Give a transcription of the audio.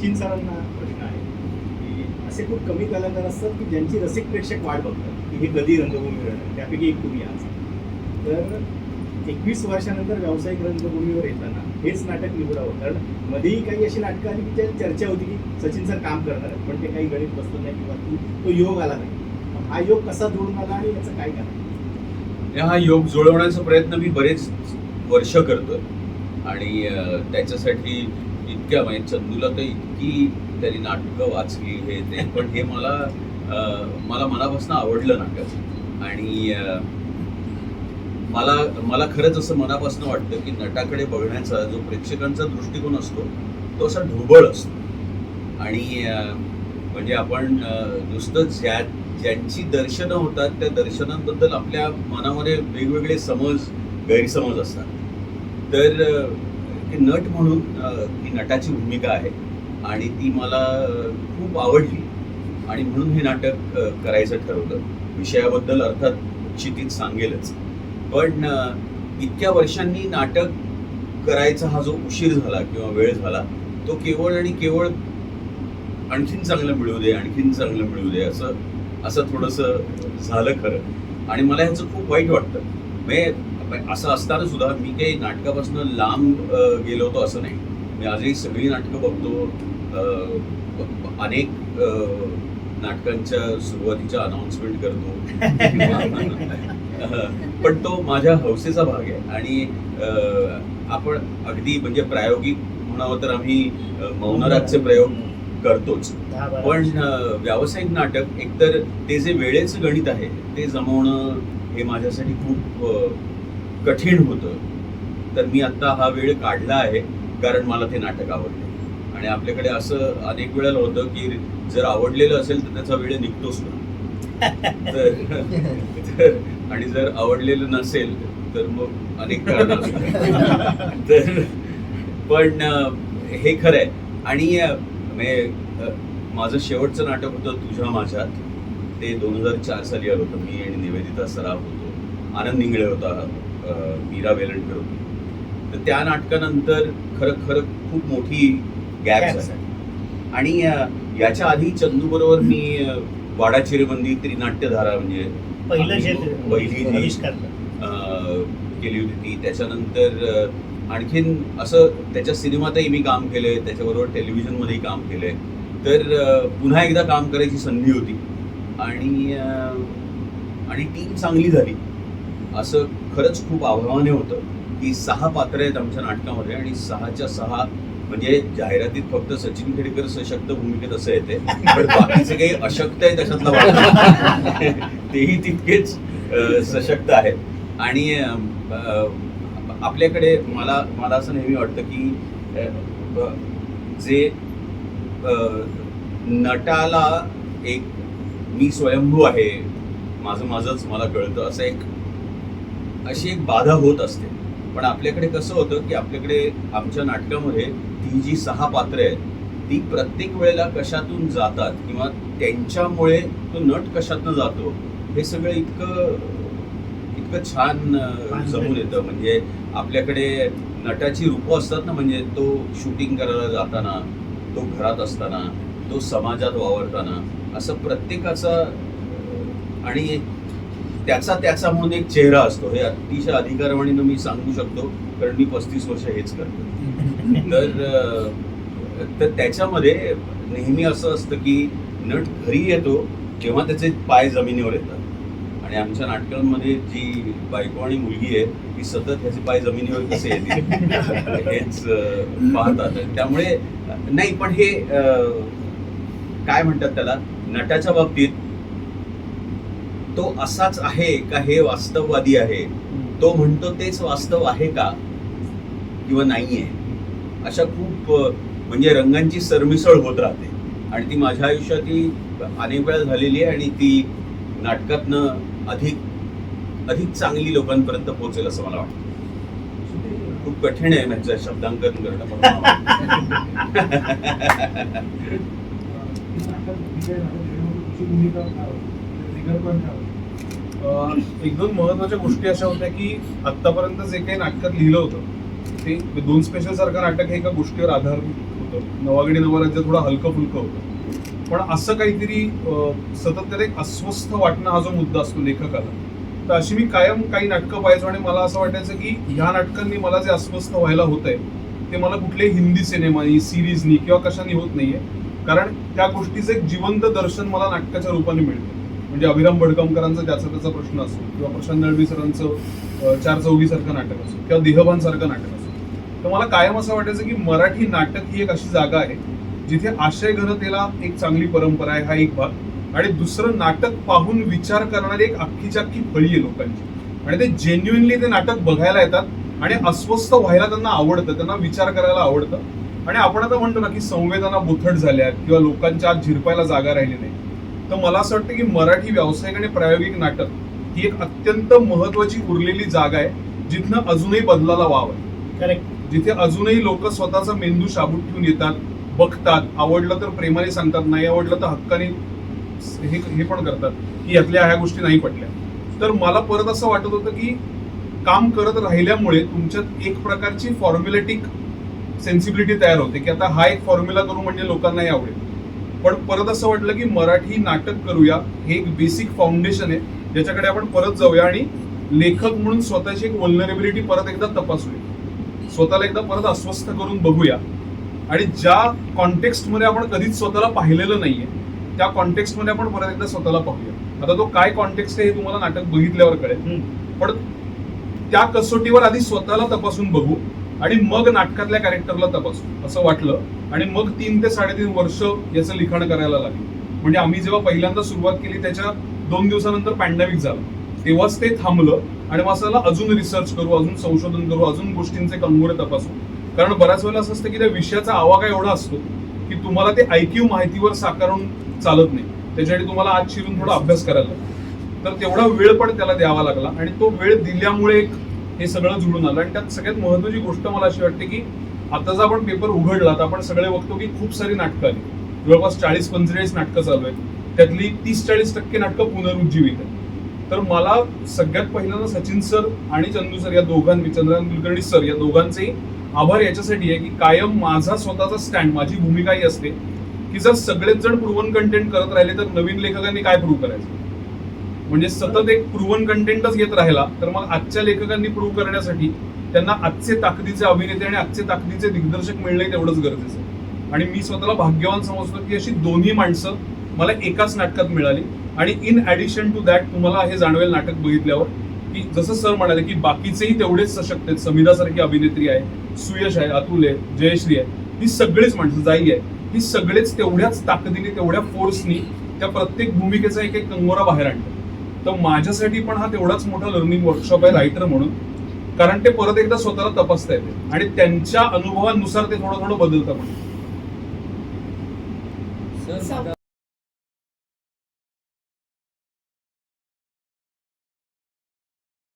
सचिन सरांना प्रश्न आहे की असे खूप कमी कलाकार असतात की ज्यांची रसिक प्रेक्षक वाट बघतात की हे कधी रंगभूमी येणार त्यापैकी एक तुम्ही आज. तर एकवीस वर्षानंतर व्यावसायिक रंगभूमीवर येताना हेच नाटक निवडावं कारण मध्येही काही अशी नाटकं आली की त्यात चर्चा होती की सचिन सर काम करणार आहेत पण ते काही गणित बसलं नाही किंवा तो योग आला नाही. हा योग कसा जुळून आला आणि याचं काय कारण? हा योग जुळवण्याचा प्रयत्न मी बरेच वर्ष करतोय. आणि त्याच्यासाठी इतक्या म्हणजे चंदूला तर इतकी त्यांनी नाटकं वाचली हे ते पण हे मला मला मनापासून आवडलं नाटक. आणि मला मला खरंच असं मनापासून वाटतं की नटाकडे बघण्याचा जो प्रेक्षकांचा दृष्टिकोन असतो तो असा ढोबळ असतो. आणि म्हणजे आपण नुसतं ज्या ज्यांची दर्शनं होतात त्या दर्शनांबद्दल आपल्या मनामध्ये वेगवेगळे समज गैरसमज असतात. तर अं, हे नट म्हणून ही नटाची भूमिका आहे. आणि ती मला खूप आवडली. आणि म्हणून हे नाटक करायचं ठरवलं. विषयाबद्दल अर्थात क्षितीत सांगेलच. पण इतक्या वर्षांनी नाटक करायचा हा जो उशीर झाला किंवा वेळ झाला तो केवळ आणि केवळ आणखीन चांगलं मिळू दे आणखीन चांगलं मिळू दे असं असं थोडंसं झालं खरं. आणि मला ह्याचं खूप वाईट वाटतं. म्हणजे असं असताना सुद्धा मी काही नाटकापासून लांब गेलो होतो असं नाही. मी आजही सगळी नाटकं बघतो. अनेक नाटकांच्या सुरुवातीच्या अनाउन्समेंट करतो. पण तो माझ्या हौसेचा भाग आहे आणि आपण अगदी म्हणजे प्रायोगिक म्हणावं तर आम्ही अं, मौनरागचे प्रयोग करतोच. पण व्यावसायिक नाटक एकतर ते जे वेळेचं गणित आहे ते जमवणं हे माझ्यासाठी खूप कठीण होतं तर मी आता हा वेळ काढला आहे कारण मला ते नाटक आवडले. आणि आपल्याकडे असं अनेक वेळेला होतं की जर आवडलेलं असेल तर त्याचा वेळ निघतोच ना. तर आणि जर आवडलेलं नसेल तर मग अनेक कारण तर पण हे खरं आहे आणि माझं शेवटचं नाटक होतं तुझ्या माझ्यात. ते दोन हजार चार साली आलं होतं. मी आणि निवेदिता सराफ होतो. आनंद निंगळे होता. मीरा वेलणकर होती. तर त्या नाटकानंतर खरं खरं खूप मोठी गॅप झाली. आणि याच्या आधी चंदू बरोबर मी वाडा चिरेबंदी त्रिनाट्यधारा म्हणजे पहिलं जे केली होती ती. त्याच्यानंतर आणखीन असं त्याच्या सिनेमातही मी काम केलंय त्याच्याबरोबर टेलिव्हिजनमध्येही काम केलंय. तर पुन्हा एकदा काम करायची संधी होती. आणि आणि टीम चांगली झाली. असं खरंच खूप आव्हाने होतं की सहा पात्र आहेत आमच्या नाटकामध्ये आणि सहाच्या सहा म्हणजे जाहिरातीत फक्त सचिन खेडेकर सशक्त भूमिकेत असं येते. पण बाकीचे काही अशक्त आहेत अशातला तेही तितकेच सशक्त आहेत. आणि आपल्याकडे मला मला असं नेहमी वाटतं की जे नटाला एक मी स्वयंभू आहे माझं माझंच मला कळतं असं एक अशी एक बाधा होत असते. पण आपल्याकडे कसं होतं की आपल्याकडे आमच्या नाटकामध्ये ती जी सहा पात्र आहेत ती प्रत्येक वेळेला कशातून जातात किंवा त्यांच्यामुळे तो नट कशातनं जातो हे सगळं इतकं इतकं छान जमून येतं. म्हणजे आपल्याकडे नटाची रूपं असतात ना म्हणजे तो शूटिंग करायला जाताना तो घरात असताना तो समाजात वावरताना असं प्रत्येकाचा आणि त्याचा त्याचा म्हणून एक चेहरा असतो. हे अतिशय अधिकारवाणीनं मी सांगू शकतो कारण मी पस्तीस वर्ष हेच करतो. तर तर त्याच्यामध्ये नेहमी असं असतं की नट घरी येतो तेव्हा त्याचे पाय जमिनीवर येतात. आणि आमच्या नाटकांमध्ये जी बायको आणि मुलगी आहे ती सतत ह्याचे पाय जमिनीवर कसे येतील? हेच पाहतात. त्यामुळे नाही पण हे काय म्हणतात त्याला? नटाच्या बाबतीत तो असाच आहे का हे वास्तववादी आहे? तो म्हणतो तेच वास्तव आहे का? किंवा नाहीये? अशा खूप म्हणजे रंगांची सरमिसळ होत राहते. आणि ती माझ्या आयुष्यात ही अनेक वेळा झालेली आहे आणि ती नाटकातनं अधिक अधिक चांगली लोकांपर्यंत पोहोचेल असं मला वाटतं. खूप कठीण आहे म्हणजे शब्दांकन करणं. पण मला अं, एक दोन महत्त्वाच्या गोष्टी अशा होत्या की आतापर्यंत जे काही नाटकात लिहिलं होतं ते दोन स्पेशल सारखं नाटक हे एका गोष्टीवर आधारित होतं. नवागडी नवराज्य थोडं हलकं फुलकं होतं. पण असं काहीतरी सतत त्यात एक अस्वस्थ वाटणं हा जो मुद्दा असतो लेखकाला तर अशी मी कायम काही नाटकं पाहायचो आणि मला असं वाटायचं की ह्या नाटकांनी मला जे अस्वस्थ व्हायला होत आहे ते मला कुठल्याही हिंदी सिनेमानी सिरीजनी किंवा कशाने होत नाहीये. कारण त्या गोष्टीचं एक जिवंत दर्शन मला नाटकाच्या रूपाने मिळतं म्हणजे अभिराम भडकमकरांचा त्याचा त्याचा प्रश्न असो किंवा प्रशांत नळवी सरांचं चार चार चौघीसारखं नाटक असो किंवा देहभान सारखं नाटक असो. तर मला कायम असं वाटायचं की मराठी नाटक ही एक अशी जागा आहे जिथे आशय घनतेला एक चांगली परंपरा आहे हा एक भाग. आणि दुसरं नाटक पाहून विचार करणारी एक अख्खीच्या अख्खी फळी आहे लोकांची. आणि ते जेन्युइनली ते नाटक बघायला येतात आणि अस्वस्थ व्हायला त्यांना आवडतं त्यांना विचार करायला आवडतं. आणि आपण आता म्हणतो ना की संवेदना बुथट झाल्यात किंवा लोकांच्या आत झिरपायला जागा राहिली नाही. तर मला असं वाटतं की मराठी व्यावसायिक आणि प्रायोगिक नाटक ही एक अत्यंत महत्वाची उरलेली जागा आहे जिथनं अजूनही बदलाला वाव आहे. करेक्ट जिथे अजूनही लोक स्वतःचा मेंदू शाबूत ठेवून येतात बघतात आवडलं तर प्रेमाने सांगतात नाही आवडलं तर हक्काने हे हे पण करतात की यातल्या ह्या गोष्टी नाही पटल्या. तर मला परत असं वाटत होतं की काम करत राहिल्यामुळे तुमच्यात एक प्रकारची फॉर्म्युलेटिक सेन्सिबिलिटी तयार होते की आता हा एक फॉर्म्युला करू म्हणजे लोकांनाही आवडेल. पण परत असं वाटलं की मराठी नाटक करूया. हे एक बेसिक फाउंडेशन आहे. ज्याच्याकडे आपण परत जाऊया आणि लेखक म्हणून स्वतःची एक वल्नरेबिलिटी परत एकदा तपासूया. स्वतःला एकदा परत अस्वस्थ करून बघूया. आणि ज्या कॉन्टेक्स्टमध्ये आपण कधीच स्वतःला पाहिलेलं नाहीये त्या कॉन्टेक्स्टमध्ये आपण परत एकदा स्वतःला पाहूया. आता तो काय कॉन्टेक्स्ट आहे हे तुम्हाला नाटक बघितल्यावर कळेल. पण त्या कसोटीवर आधी स्वतःला तपासून बघू. आणि मग नाटकातल्या कॅरेक्टरला तपासू असं वाटलं. आणि मग तीन ते साडेतीन वर्ष याचं लिखाण करायला लागलं. म्हणजे आम्ही जेव्हा पहिल्यांदा सुरुवात केली त्याच्या दोन दिवसानंतर पॅन्डेमिक झालं. तेव्हाच ते थांबलं आणि मग असं अजून रिसर्च करू अजून संशोधन करू अजून गोष्टींचे कंगोरे तपासू. कारण बऱ्याच वेळेला असं असतं की त्या विषयाचा आवाका एवढा असतो की तुम्हाला ते ऐकीव माहितीवर साकारून चालत नाही. त्याच्यासाठी तुम्हाला आज शिरून थोडा अभ्यास करायला लागतो. तर तेवढा वेळ पण त्याला द्यावा लागला आणि तो वेळ दिल्यामुळे एक हे सगळं जुळून आलं. आणि त्यात सगळ्यात महत्वाची गोष्ट मला अशी वाटते की आता जर आपण पेपर उघडला तर आपण सगळे बघतो की खूप सारी नाटकं आली जवळपास चाळीस पंचेचाळीस नाटकं चालू आहेत. त्यातली तीस चाळीस टक्के नाटकं पुनरुज्जीवित आहेत. तर मला सगळ्यात पहिल्यांदा सचिन सर आणि चंदू सर या दोघांनी चंद्रकांत कुलकर्णी सर या दोघांचे आभार याच्यासाठी आहे की कायम माझा स्वतःचा स्टँड माझी भूमिका ही असते की जर सगळेच जण प्रूव्हन कंटेंट करत राहिले तर नवीन लेखकांनी काय प्रूव्ह करायचं? म्हणजे सतत एक प्रूव्हन कंटेंटच घेत राहिला तर मग आजच्या लेखकांनी प्रूव्ह करण्यासाठी त्यांना आजचे ताकदीचे अभिनेते आणि आजचे ताकदीचे दिग्दर्शक मिळणे तेवढंच गरजेचं आहे. आणि मी स्वतःला भाग्यवान समजतो की अशी दोन्ही माणसं मला एकाच नाटकात मिळाली. आणि इन ऍडिशन टू दॅट तुम्हाला हे जाणवेल नाटक बघितल्यावर की जसं सर म्हणाले की बाकीचेही तेवढेच सशक्त आहेत. समिधासारखी अभिनेत्री आहे सुयश आहे अतुल आहे जयश्री आहे. ही सगळेच माणसं जाई आहे. ही सगळेच तेवढ्याच ताकदीने तेवढ्या फोर्सनी त्या प्रत्येक भूमिकेचा एक एक कंगोरा बाहेर आणतात. तर माझ्यासाठी पण हा तेवढाच मोठा लर्निंग वर्कशॉप आहे रायटर म्हणून. कारण ते परत एकदा स्वतःला तपासता येते. आणि त्यांच्या अनुभवानुसार ते थोडं थोडं बदलतं पण